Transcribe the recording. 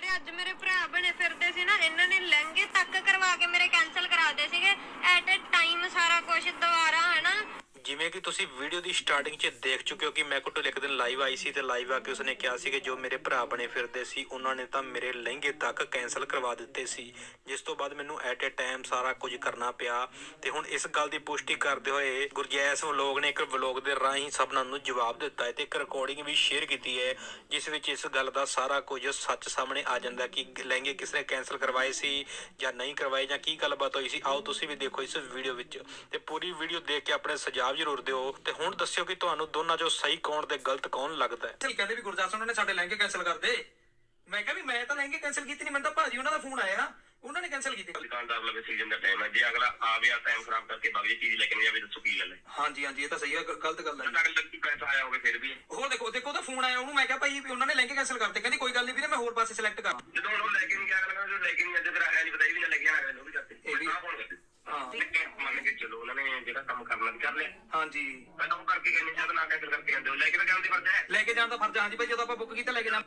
ਜਿਹੜੇ ਅੱਜ ਮੇਰੇ ਭਰਾ ਬਣੇ ਫਿਰਦੇ ਸੀ ਨਾ, ਇਹਨਾਂ ਨੇ ਲਹਿੰਗੇ ਤੱਕ ਕਰਵਾ ਕੇ ਮੇਰੇ ਕੈਨਸਲ ਦਿੱਤੇ ਸੀਗੇ ਐਟ ਅ ਟਾਈਮ ਸਾਰਾ ਕੁਝ ਦੁਬਾਰਾ ਹਨਾ ਜਿਵੇਂ ਕਿ ਤੁਸੀਂ ਵੀਡੀਓ ਦੀ ਸਟਾਰਟਿੰਗ 'ਚ ਦੇਖ ਚੁੱਕੇ ਹੋ ਕਿ ਮੈਂ ਕੋਟਲ ਇੱਕ ਦਿਨ ਲਾਈਵ ਆਈ ਸੀ ਤੇ ਲਾਈਵ ਆ ਕੇ ਉਸਨੇ ਕਿਹਾ ਸੀ ਕਿ ਜੋ ਮੇਰੇ ਭਰਾ ਬਣੇ ਫਿਰਦੇ ਸੀ, ਉਹਨਾਂ ਨੇ ਤਾਂ ਮੇਰੇ ਲਹਿੰਗੇ ਤੱਕ ਕੈਨਸਲ ਕਰਵਾ ਦਿੱਤੇ ਸੀ। ਜਿਸ ਤੋਂ ਬਾਅਦ ਮੈਨੂੰ ਐਟ ਅ ਟਾਈਮ ਸਾਰਾ ਕੁਝ ਕਰਨਾ ਪਿਆ ਤੇ ਹੁਣ ਇਸ ਗੱਲ ਦੀ ਪੁਸ਼ਟੀ ਕਰਦੇ ਹੋਏ ਗੁਰਜੈਸ ਵਲੋਗ ਨੇ ਇੱਕ ਵਲੋਗ ਦੇ ਰਾਹੀਂ ਸਭਨਾਂ ਨੂੰ ਜਵਾਬ ਦਿੱਤਾ ਹੈ ਤੇ ਇੱਕ ਰਿਕਾਰਡਿੰਗ ਵੀ ਸ਼ੇਅਰ ਕੀਤੀ ਹੈ, ਜਿਸ ਵਿੱਚ ਇਸ ਗੱਲ ਦਾ ਸਾਰਾ ਕੁਝ ਸੱਚ ਸਾਹਮਣੇ ਆ ਜਾਂਦਾ ਕਿ ਲਹਿੰਗੇ ਕਿਸ ਨੇ ਕੈਨਸਲ ਕਰਵਾਏ ਸੀ ਜਾਂ ਨਹੀਂ ਕਰਵਾਏ ਜਾਂ ਕੀ ਗੱਲਬਾਤ ਹੋਈ ਸੀ, ਆਓ ਤੁਸੀਂ ਵੀ ਦੇਖੋ ਇਸ ਵੀਡੀਓ ਵਿੱਚ ਤੇ ਪੂਰੀ ਵੀਡੀਓ ਦੇਖ ਕੇ ਆਪਣੇ ਸੁਝਾਅ ਜ਼ਰੂਰ ਦਿਓ ਤੇ ਹੁਣ ਦੱਸਿਓ ਕਿ ਤੁਹਾਨੂੰ ਦੋਨਾਂ ਚੋਂ ਸਹੀ ਕੌਣ ਤੇ ਗਲਤ ਕੌਣ ਲੱਗਦਾ ਹੈ। ਕੈਂਸਲ ਕਹਿੰਦੇ ਵੀ ਗੁਰਦਾਸ ਉਹਨਾਂ ਨੇ ਸਾਡੇ ਲਹਿੰਗੇ ਕੈਂਸਲ ਕਰ ਦੇ। ਮੈਂ ਕਿਹਾ ਵੀ ਮੈਂ ਤਾਂ ਲਹਿੰਗੇ ਕੈਂਸਲ ਕੀਤੇ ਨਹੀਂ ਮੈਨੂੰ ਤਾਂ ਭਾਜੀ ਉਹਨਾਂ ਦਾ ਫੋਨ ਆਇਆ। ਉਹਨਾਂ ਨੇ ਕੈਂਸਲ ਕੀਤੇ। ਦੁਕਾਨਦਾਰ ਲਵੇ ਸੀਜ਼ਨ ਦਾ ਟਾਈਮ ਹੈ। ਜੇ ਅਗਲਾ ਆ ਗਿਆ ਟਾਈਮ ਖਰਾਬ ਕਰਕੇ ਬਾਗੀ ਚੀਜ਼ ਲੈ ਕੇ ਨਹੀਂ ਜਾਵੇ ਦੱਸੋ ਕੀ ਗੱਲ ਹੈ। ਹਾਂਜੀ ਹਾਂਜੀ ਇਹ ਤਾਂ ਸਹੀ ਹੈ ਗ- ਗਲਤ ਗੱਲ ਹੈ ਤਾਂ ਅਗਲੇ ਲੱਗੀ ਪੈਸਾ ਆਇਆ ਹੋਵੇ ਫਿਰ ਵੀ। ਹੋਰ ਦੇਖੋ ਦੇਖੋ ਉਹਦਾ ਫੋਨ ਆਇਆ ਉਹਨੂੰ ਮੈਂ ਕਿਹਾ ਭਾਈ ਵੀ ਉਹਨਾਂ ਨੇ ਲਹਿੰਗੇ ਕੈਂਸਲ ਕਰਤੇ। ਕਹਿੰਦੀ ਕੋਈ ਗੱਲ ਨਹੀਂ ਵੀਰੇ ਮੈਂ ਹੋਰ ਪਾਸੇ ਸਿਲੈਕਟ ਕਰਾਂ। ਜਦੋਂ ਹੁਣ ਉਹ ਲੈ ਕੇ ਨਹੀਂ ਗਿਆ ਅਗਲਾ ਕਹਿੰਦਾ ਲੈ ਕੇ ਨਹੀਂ ਜਾਂਦੇ ਫਿਰ ਆਇਆ ਨਹੀਂ ਪਤਾ ਇਹ ਵੀ ਨਾ ਲੈ ਕੇ ਆਣਾ ਉਹ ਵੀ ਕਰਦੇ ਇਹ ਵੀ- ਆਹ ਕੌਣ ਕਰਦੇ ਹਾਂ ਲੇਕਿਨ ਮੰਨ ਕੇ ਚਲੋ ਉਹਨਾਂ ਨੇ ਜਿਹੜਾ ਕੰਮ ਕਰਨਾ ਵੀ ਕਰ ਲਿਆ। ਹਾਂਜੀ। ਪਹਿਲਾਂ ਉਹ ਕਰਕੇ ਕਹਿੰਦੇ ਜਦ ਨਾ ਕੈਂਸਲ ਕਰਕੇ ਜਾਂਦੇ ਹੋ। ਲੈ ਕੇ ਤਾਂ ਜਾਂਦੇ ਫਰਜ਼ ਹੈ। ਲੈ ਕੇ ਜਾਣ ਦਾ ਫਰਜ਼ ਹਾਂਜੀ ਭਾਈ ਜਦੋਂ ਆਪਾਂ ਬੁੱਕ ਕੀਤਾ ਲੈ ਕੇ ਜਾਣ